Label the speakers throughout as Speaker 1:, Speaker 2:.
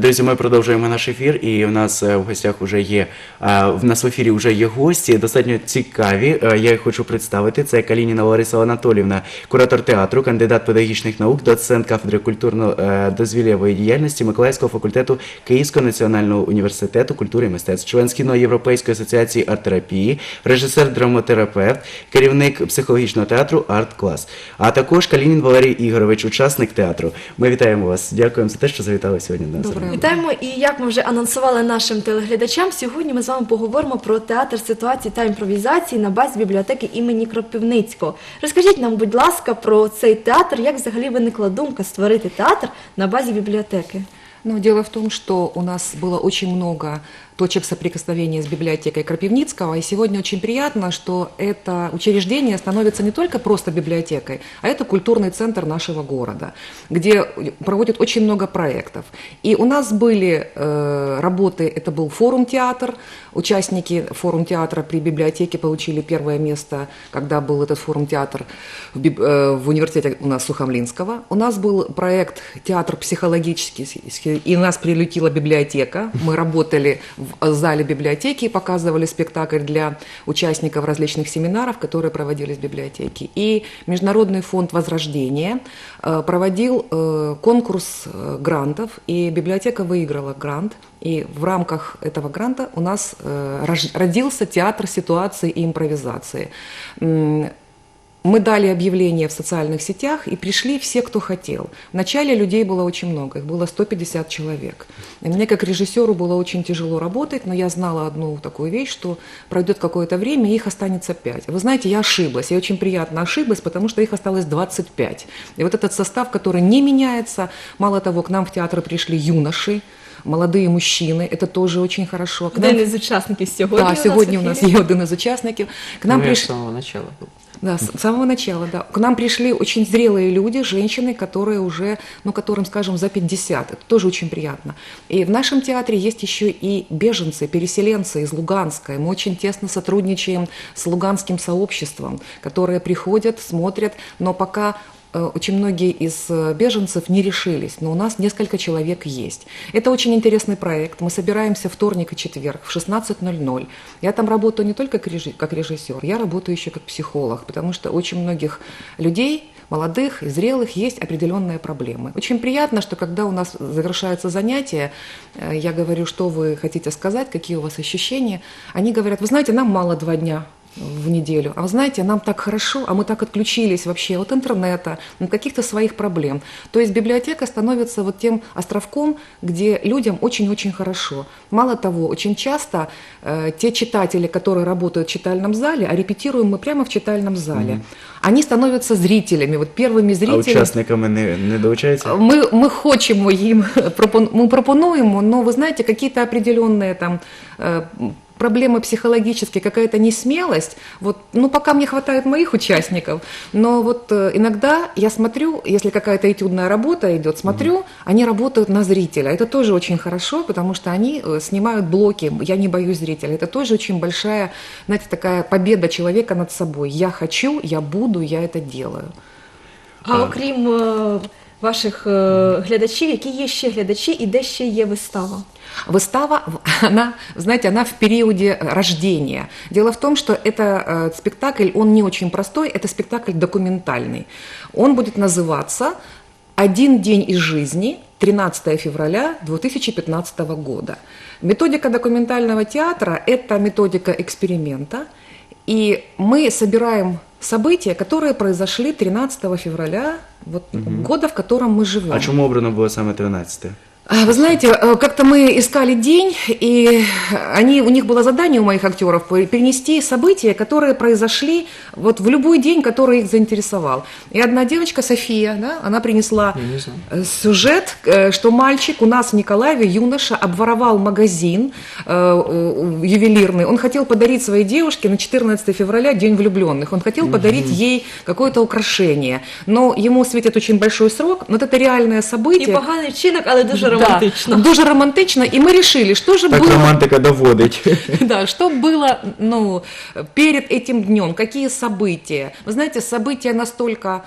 Speaker 1: Друзі, ми продовжуємо наш ефір, і в нас е, в гостях вже є е, в нас в ефірі вже є гості, достатньо цікаві. Е, Я їх хочу представити. Це Калініна Лариса Анатолівна, куратор театру, кандидат педагогічних наук, доцент кафедри культурно-дозвіллєвої діяльності Миколаївського факультету Київського національного університету культури і мистецтв, член Східноєвропейської асоціації арт-терапії, режисер-драматерапевт, керівник психологічного театру Арт Клас. А також Калінін Валерій Ігорович, учасник театру. Ми вітаємо вас. Дякуємо за те, що завітали сьогодні до нас.
Speaker 2: Доброго
Speaker 3: Вітаємо і як ми вже анонсували нашим телеглядачам, сьогодні ми з вами поговоримо про театр ситуації та імпровізації на базі бібліотеки імені Кропивницького. Розкажіть нам, будь ласка, про цей театр, як взагалі виникла думка створити театр на базі бібліотеки.
Speaker 2: Ну, дело в том, что у нас было очень много точек соприкосновения с библиотекой Крапивницкого, и сегодня очень приятно, что это учреждение становится не только просто библиотекой, а это культурный центр нашего города, где проводят очень много проектов. И у нас были э, работы, это был форум-театр, участники форум-театра при библиотеке получили первое место, когда был этот форум-театр в, э, в университете у нас Сухомлинского. У нас был проект «Театр психологический», и нас прилетела библиотека. Мы работали зале библиотеки и показывали спектакль для участников различных семинаров, которые проводились в библиотеке. И Международный фонд Возрождения э, проводил э, конкурс э, грантов, и библиотека выиграла грант. И в рамках этого гранта у нас э, родился театр ситуации и импровизации. М, мы дали объявление в социальных сетях, и пришли все, кто хотел. Вначале людей было очень много, их было 150 человек. И мне, как режиссеру, было очень тяжело работать, но я знала одну такую вещь, что пройдет какое-то время, и их останется 5. Вы знаете, я ошиблась, я очень приятно ошиблась, потому что их осталось 25. И вот этот состав, который не меняется, мало того, к нам в театр пришли юноши, молодые мужчины, это тоже очень хорошо. К нам-
Speaker 3: Один із учасників сьогодні.
Speaker 2: Да, сьогодні у
Speaker 3: в
Speaker 2: нас
Speaker 3: ефірі.
Speaker 2: є один із учасників. К нам
Speaker 4: Ну, я с
Speaker 2: пришли...
Speaker 4: самого начала был.
Speaker 2: Да, с самого начала, да. К нам пришли очень зрелые люди, женщины, которые уже, ну, которым, скажем, за 50. Это тоже очень приятно. И в нашем театре есть еще и беженцы, переселенцы из Луганска. И мы очень тесно сотрудничаем с луганским сообществом, которые приходят, смотрят, но пока очень многие из э, беженцев не решились, но у нас несколько человек есть. Это очень интересный проект. Мы собираемся вторник и четверг в 16.00. Я там работаю не только как режи- как режиссер, я работаю еще как психолог, потому что очень многих людей, молодых и зрелых, есть определенные проблемы. Очень приятно, что когда у нас завершается занятие, э, я говорю, что вы хотите сказать, какие у вас ощущения, они говорят, вы знаете, нам мало два дня в неделю. А вы знаете, нам так хорошо, а мы так отключились вообще от интернета, от каких-то своих проблем. То есть библиотека становится вот тем островком, где людям очень-очень хорошо. Мало того, очень часто э, те читатели, которые работают в читальном зале, а репетируем мы прямо в читальном зале, они становятся зрителями, вот первыми
Speaker 1: А
Speaker 2: зрителями.
Speaker 1: учасниками не, не долучаються?
Speaker 2: Ми, ми хочемо їм пропон- ми пропонуємо, но вы знаете, какие-то определенные там э, проблемы психологические, какая-то несмелость. Вот, ну, пока мне хватает моих участников, но вот э, иногда я смотрю, если какая-то этюдная работа идет, смотрю, они работают на зрителя. Это тоже очень хорошо, потому что они э, снимают блоки. Я не боюсь зрителя. Это тоже очень большая, знаете, такая победа человека над собой. Я хочу, я буду, я это делаю.
Speaker 3: А окрім е, ваших е, глядачів, які є ще глядачі і де ще є вистава?
Speaker 2: Выстава, она, знаете, она в периоде рождения. Дело в том, что это э, спектакль, он не очень простой, это спектакль документальный. Он будет называться «Один день из жизни», 13 февраля 2015 года. Методика документального театра – это методика эксперимента, и мы собираем события, которые произошли 13 февраля вот, года, в котором мы живем.
Speaker 1: А чому обрано було саме 13?
Speaker 2: А, Вы знаете, э, как-то мы искали день, и они, у них было задание у моих актеров перенести события, которые произошли вот в любой день, который их заинтересовал. И одна девочка, София, да, она принесла э, сюжет, э, что мальчик у нас в Николаеве, юноша, обворовал магазин ювелирный. Он хотел подарить своей девушке на 14 февраля День влюбленных. Он хотел подарить ей какое-то украшение. Но ему светит очень большой срок. Но вот это реальное событие.
Speaker 3: І поганий вчинок, але дуже
Speaker 2: Да,
Speaker 3: романтично.
Speaker 2: дуже романтично. И мы решили, что же
Speaker 1: Так
Speaker 2: было,
Speaker 1: романтика доводить.
Speaker 2: да, что было ну, перед этим днем, какие события. Вы знаете, события настолько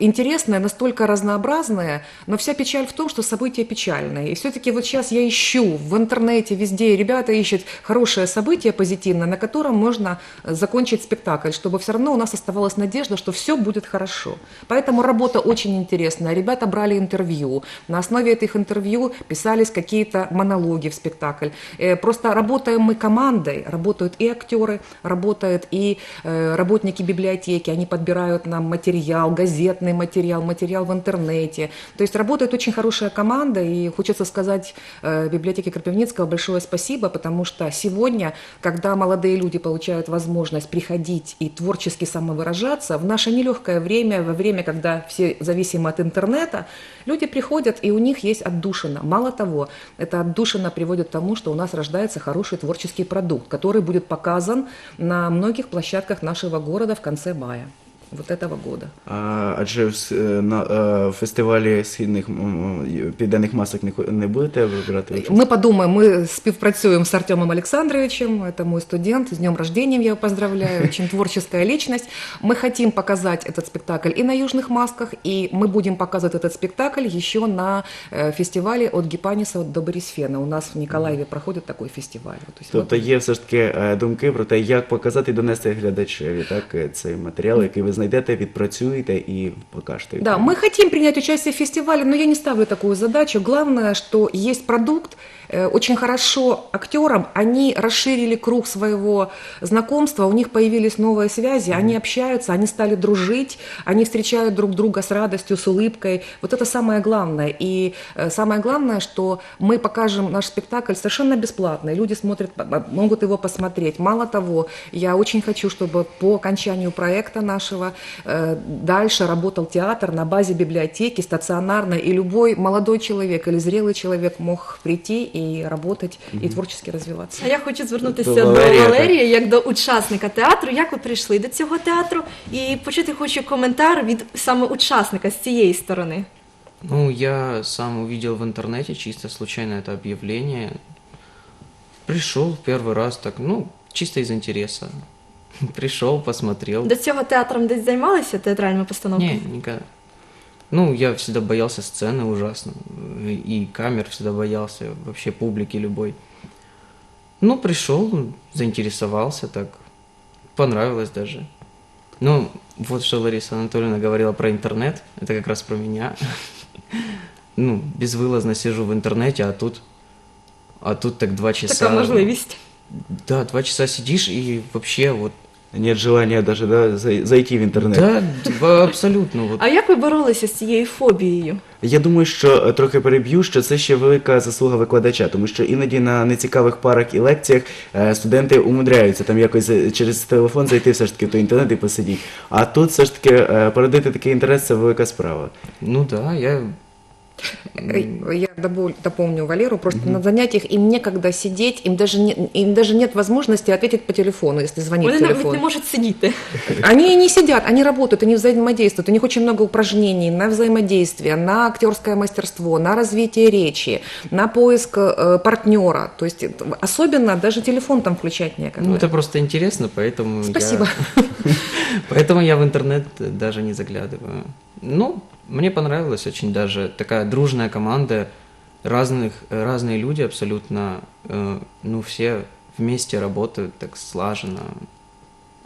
Speaker 2: интересное, настолько разнообразное, но вся печаль в том, что события печальные. И все-таки вот сейчас я ищу в интернете, везде, ребята ищут хорошее событие позитивное, на котором можно э, закончить спектакль, чтобы все равно у нас оставалась надежда, что все будет хорошо. Поэтому работа очень интересная. Ребята брали интервью. На основе этих интервью писались какие-то монологи в спектакль. Э, Просто работаем мы командой, работают и актеры, работают и э, работники библиотеки, они подбирают нам материал, газетный материал, материал в интернете. То есть работает очень хорошая команда, и хочется сказать э, библиотеке Крапивницкого большое спасибо, потому что сегодня, когда молодые люди получают возможность приходить и творчески самовыражаться, в наше нелегкое время, во время, когда все зависимы от интернета, люди приходят, и у них есть отдушина. Мало того, эта отдушина приводит к тому, что у нас рождается хороший творческий продукт, который будет показан на многих площадках нашего города в конце мая вот этого года.
Speaker 1: А, адже в с- е, на е, фестивалі східних м, м, південних масок не, хо- не будете ви брати участь?
Speaker 2: Мы подумаем, мы співпрацюем с Артемом Александровичем, это мой студент, с днем рождения я его поздравляю, очень творческая личность. Мы хотим показать этот спектакль и на Южных масках, и мы будем показывать этот спектакль еще на э, фестивале от Гипаниса до Борисфена. У нас в Николаеве проходит такой фестиваль. Вот, то есть
Speaker 1: Тобто
Speaker 2: вот-
Speaker 1: є все ж таки е, думки про те, як показати і донести глядачеві так, е, цей матеріал, який ви знайдете, відпрацюєте і покажете.
Speaker 2: Да, мы хотим принять участие в фестивале, но я не ставлю такую задачу. Главное, что есть продукт, э, очень хорошо актерам, они расширили круг своего знакомства, у них появились новые связи, они общаются, они стали дружить, они встречают друг друга с радостью, с улыбкой. Вот это самое главное. И э, самое главное, что мы покажем наш спектакль совершенно бесплатно, и люди смотрят, могут его посмотреть. Мало того, я очень хочу, чтобы по окончанию проекта нашего э, дальше работал театр на базе библиотеки, стационарно, и любой молодой человек или зрелый человек мог прийти и работать, и творчески развиваться.
Speaker 3: А я хочу звернутися
Speaker 1: До
Speaker 3: до
Speaker 1: Валерія,
Speaker 3: Валерія, як до учасника театру. Як ви прийшли до цього театру? І почути хочу коментар від саме учасника з цієї сторони.
Speaker 4: Ну, я сам увидел в интернете чисто случайно это объявление. Пришел первый раз так, ну, чисто из интереса. Пришел, посмотрел.
Speaker 3: До цього театром десь займалися театральними постановками?
Speaker 4: Не, никогда. Ну, я всегда боялся сцены ужасно. И камер всегда боялся, вообще публики любой. Ну, пришел, заинтересовался так. Понравилось даже. Ну, вот что Лариса Анатольевна говорила про интернет. Это как раз про меня. Ну, безвылазно сижу в интернете, а тут... А тут так два часа...
Speaker 3: Така можливість.
Speaker 4: Да, два часа сидишь и вообще вот...
Speaker 1: Нет желания даже да, зайти в інтернет.
Speaker 4: Да, абсолютно. Вот.
Speaker 3: А як ви боролися з цією фобією?
Speaker 1: Я думаю, що е, трохи переб'ю, що це ще велика заслуга викладача, тому що іноді на нецікавих парах і лекціях е, студенти умудряються там якось е, через телефон зайти все ж таки в той інтернет і посидіти. А тут все ж таки породити такий інтерес це велика справа.
Speaker 4: Ну да, я
Speaker 2: Я дополню Валеру, просто на занятиях им некогда сидеть, им даже, не, им даже нет возможности ответить по телефону, если звонит
Speaker 3: Вони
Speaker 2: телефон.
Speaker 3: не можуть сидіти.
Speaker 2: Они не сидят, они работают, они взаимодействуют. У них очень много упражнений на взаимодействие, на актерское мастерство, на развитие речи, на поиск э, партнера. То есть это- особенно даже телефон там включать некогда.
Speaker 4: Ну, это просто интересно, поэтому
Speaker 2: Спасибо.
Speaker 4: я... Поэтому я в интернет даже не заглядываю. Ну, мне понравилось очень даже. Такая дружная команда, разных, разные люди абсолютно, э, ну, все вместе работают так слаженно.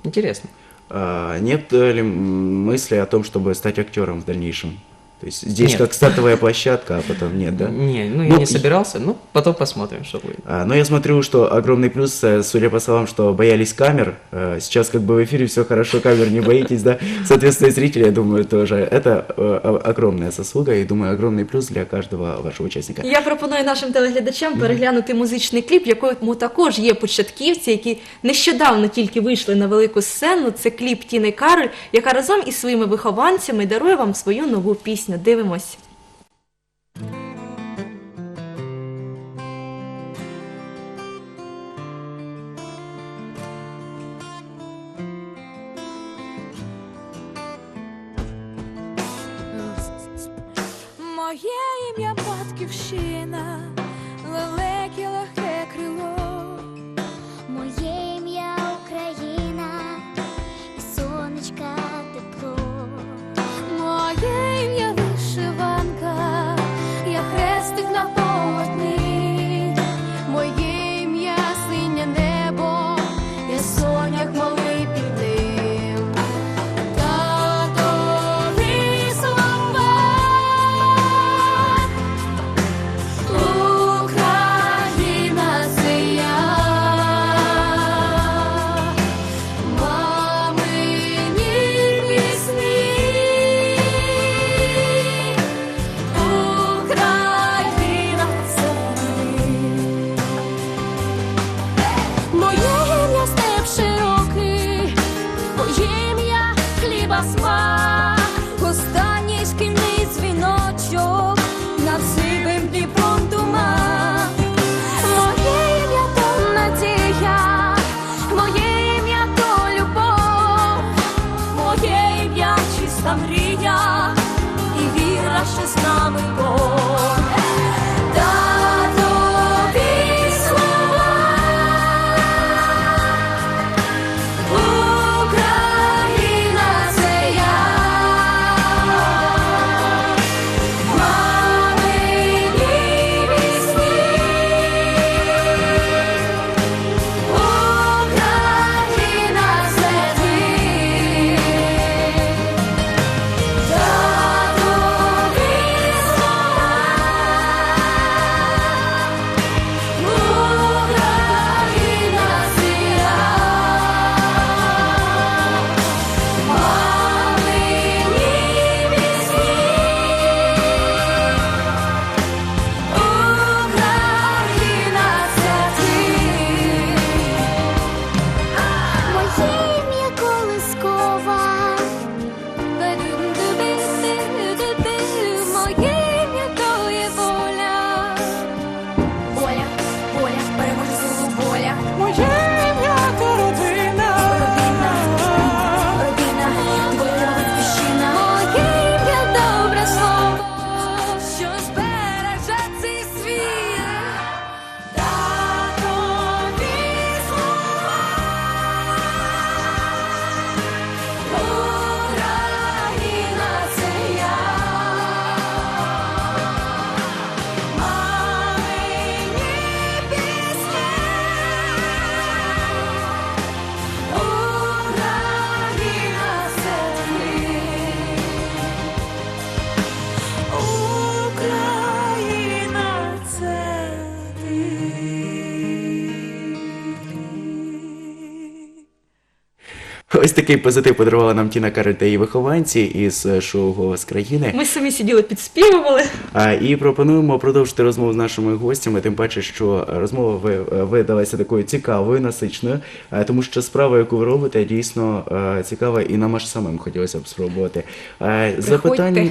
Speaker 4: Интересно.
Speaker 1: А, Нет ли мысли о том, чтобы стать актером в дальнейшем? То есть здесь
Speaker 4: Нет.
Speaker 1: как стартовая площадка, а потом нет, да?
Speaker 4: Не, ну, я
Speaker 1: Ну,
Speaker 4: не
Speaker 1: и-
Speaker 4: собирался, ну, потом посмотрим, что будет.
Speaker 1: А, Но я смотрю, что огромный плюс, э, судя по словам, что боялись камер. Э, Сейчас как бы в эфире все хорошо, камер не боитесь, да? Соответственно, и зрители, я думаю, тоже. Это э, о- огромная заслуга и, думаю, огромный плюс для каждого вашего участника.
Speaker 3: Я пропоную нашим телеглядачам переглянути музичний кліп, в якому також є початківці, які нещодавно тільки вийшли на велику сцену. Це кліп Тіни Кароль, яка разом із своїми вихованцями дарує вам свою нову пісню. Дивимось.
Speaker 1: Ось такий позитив подарувала нам Тіна Карель та її вихованці із е, шоу Голос країни.
Speaker 3: Ми самі сиділи, підспівували.
Speaker 1: А, і пропонуємо продовжити розмову з нашими гостями, тим паче, що розмова е, видалася такою цікавою, насичною, тому що справа, яку ви робите, дійсно е, цікава, і нам аж самим хотілося б спробувати. Запитання,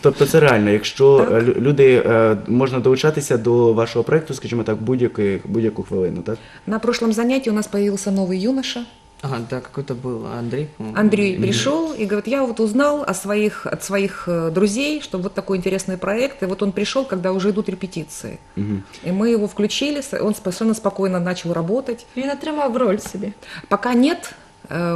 Speaker 1: тобто це реально, якщо
Speaker 2: Так.
Speaker 1: люди можна долучатися до вашого проекту, скажімо так, будь-яку будь-яку хвилину, так?
Speaker 2: На прошлом занятии у нас появился новый юноша.
Speaker 4: Ага, да, какой-то был Андрей.
Speaker 2: Андрей пришел и говорит, я вот узнал о своих, от своих э, друзей, что вот такой интересный проект. И вот он пришел, когда уже идут репетиции. И мы его включили, он совершенно спокойно начал работать.
Speaker 3: Він отримав роль собі.
Speaker 2: Пока нет,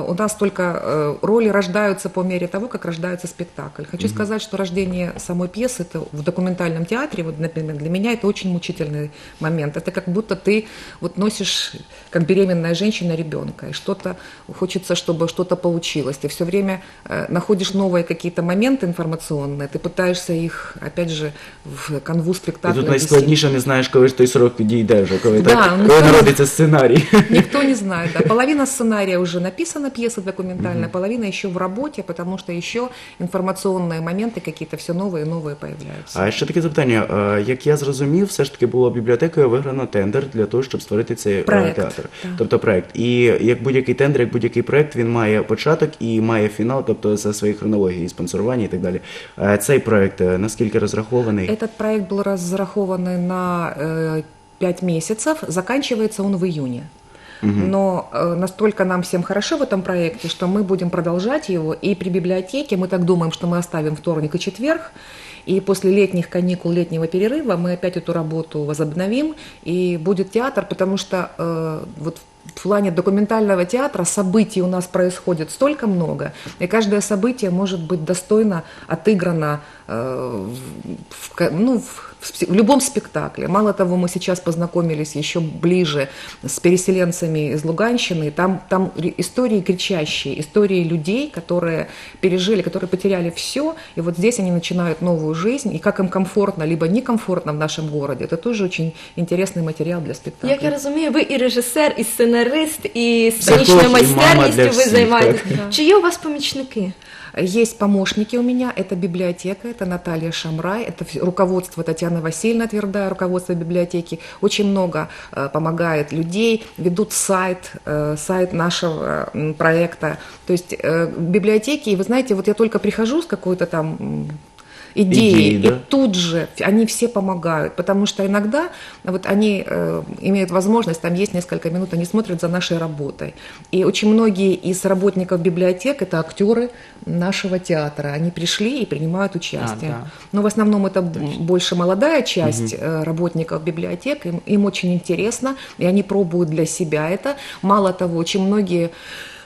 Speaker 2: у нас только э, роли рождаются по мере того, как рождается спектакль. Хочу сказать, что рождение самой пьесы это в документальном театре, вот, например, для меня это очень мучительный момент. Это как будто ты вот носишь, как беременная женщина, ребенка, и что-то хочется, чтобы что-то получилось. Ты все время э, находишь новые какие-то моменты информационные, ты пытаешься их, опять же, в канву
Speaker 1: І
Speaker 2: спектакля
Speaker 1: тут
Speaker 2: ввести.
Speaker 1: найскладніше не знаєш, коли ж той срок підійде вже, коли,
Speaker 2: Да,
Speaker 1: так,
Speaker 2: ну,
Speaker 1: коли
Speaker 2: це-
Speaker 1: народиться сценарій.
Speaker 2: Никто не знает. Да. Половина сценария уже написана, пьеса документальная, половина еще в работе, потому что еще информационные моменты какие-то все новые и новые появляются.
Speaker 1: А ще таке запитання. Е, Як я зрозумів, все ж таки було бібліотекою виграно тендер для того, щоб створити цей е,
Speaker 2: Проект,
Speaker 1: театр.
Speaker 2: так.
Speaker 1: Тобто проект. І як будь-який тендер, як будь-який проект, він має початок і має фінал, тобто за своєю хронологією, спонсорування і так далі. Е, Цей проект е, наскільки розрахований?
Speaker 2: Этот проект был разрахован на э, 5 месяцев, заканчивается он в Но э, настолько нам всем хорошо в этом проекте, что мы будем продолжать его. И при библиотеке мы так думаем, что мы оставим вторник и четверг. И после летних каникул, летнего перерыва мы опять эту работу возобновим. И будет театр, потому что э, вот в плане документального театра событий у нас происходит столько много, и каждое событие может быть достойно отыграно э, в, ну, в, в спе- в любом спектакле. Мало того, мы сейчас познакомились еще ближе с переселенцами из Луганщины. Там, там ре- истории кричащие, истории людей, которые пережили, которые потеряли все, и вот здесь они начинают новую жизнь, и как им комфортно, либо некомфортно в нашем городе. Это тоже очень интересный материал для спектакля.
Speaker 3: Як я розумію, ви і режисер, і сценарист. сценарист і
Speaker 1: Психолог,
Speaker 3: сценічною
Speaker 1: і мама для
Speaker 3: майстерністю ви
Speaker 1: всіх,
Speaker 3: займаєтесь.
Speaker 1: так.
Speaker 3: Чи є у вас помічники?
Speaker 2: Есть помощники у меня, это библиотека, это Наталья Шамрай, это руководство Татьяна Васильевна Твердая, руководство библиотеки. Очень много э, помогает людей, ведут сайт, э, сайт нашего м, проекта. То есть э, в библиотеке, и вы знаете, вот я только прихожу с какой-то там м, идеей,
Speaker 1: Идеей, да.
Speaker 2: и тут же они все помогают, потому что иногда вот они э, имеют возможность, там есть несколько минут, они смотрят за нашей работой. И очень многие из работников библиотек это актеры нашего театра. Они пришли и принимают участие.
Speaker 4: да.
Speaker 2: Но в основном это б- больше молодая часть э, работников библиотек, им, им очень интересно, и они пробуют для себя это. Мало того, очень многие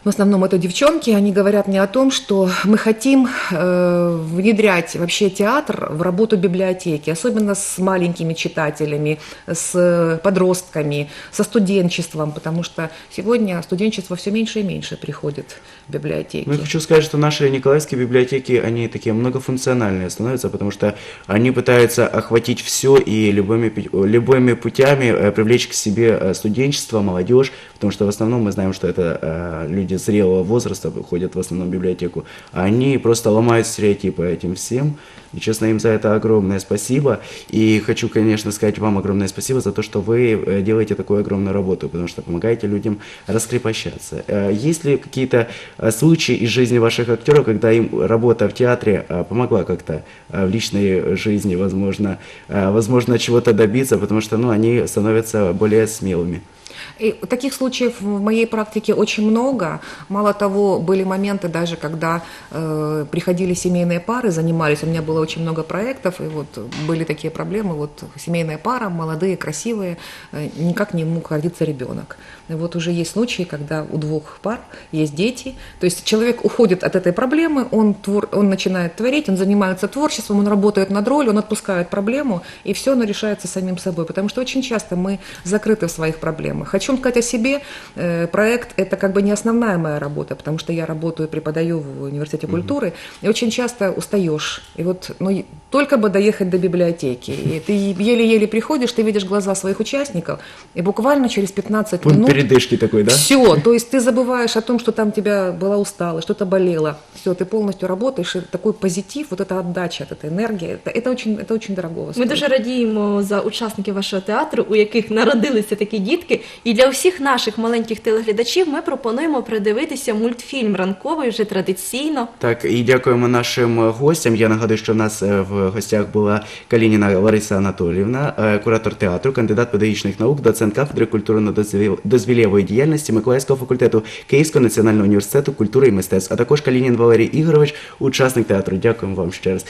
Speaker 2: в основном это девчонки, они говорят мне о том, что мы хотим э, внедрять вообще театр в работу библиотеки, особенно с маленькими читателями, с подростками, со студенчеством, потому что сегодня студенчество все меньше и меньше приходит в библиотеки.
Speaker 1: Ну, я хочу сказать, что наши николаевские библиотеки, они такие многофункциональные становятся, потому что они пытаются охватить все и любыми, любыми путями э, привлечь к себе э, студенчество, молодежь, потому что в основном мы знаем, что это э, люди зрелого возраста ходят в основном в библиотеку, а они просто ломают стереотипы этим всем, и честно им за это огромное спасибо, и хочу, конечно, сказать вам огромное спасибо за то, что вы э, делаете такую огромную работу, потому что помогаете людям раскрепощаться. Э, Есть ли какие-то э, случаи из жизни ваших актеров, когда им работа в театре помогла как-то в личной жизни, возможно, возможно, чего-то добиться, потому что, ну, они становятся более смелыми?
Speaker 2: И таких случаев в моей практике очень много. Мало того, были моменты даже, когда э, приходили семейные пары, занимались. У меня было очень много проектов, и вот были такие проблемы. Вот семейная пара, молодые, красивые, э, никак не мог родиться ребенок. И вот уже есть случаи, когда у двух пар есть дети. То есть человек уходит от этой проблемы, он, твор, он начинает творить, он занимается творчеством, он работает над ролью, он отпускает проблему, и все оно решается самим собой. Потому что очень часто мы закрыты в своих проблемах. Хочу сказать о себе. Э, Проект – это как бы не основная моя работа, потому что я работаю, преподаю в университете культуры, и очень часто устаешь. И вот ну, и только бы доехать до библиотеки. И ты еле-еле приходишь, ты видишь глаза своих участников, и буквально через 15
Speaker 1: Пункт
Speaker 2: минут
Speaker 1: передышки такой, да?
Speaker 2: все, то есть ты забываешь о том, что там тебя была усталость, что-то болело. Все, ты полностью работаешь, и такой позитив, вот эта отдача от этой энергии, это, это очень, это очень дорого.
Speaker 3: Ми
Speaker 2: стоит.
Speaker 3: дуже радіємо за учасників вашого театру, у яких народилися такі дітки. І для всіх наших маленьких телеглядачів ми пропонуємо придивитися мультфільм ранковий вже традиційно.
Speaker 1: Так, і дякуємо нашим гостям. Я нагадую, що в нас е, в гостях була Калініна Лариса Анатоліївна, е, куратор театру, кандидат педагогічних наук, доцент кафедри культурно-дозвілєвої діяльності Миколаївського факультету Київського національного університету культури і мистецтв, а також Калінін Валерій Ігорович, учасник театру. Дякуємо вам ще раз.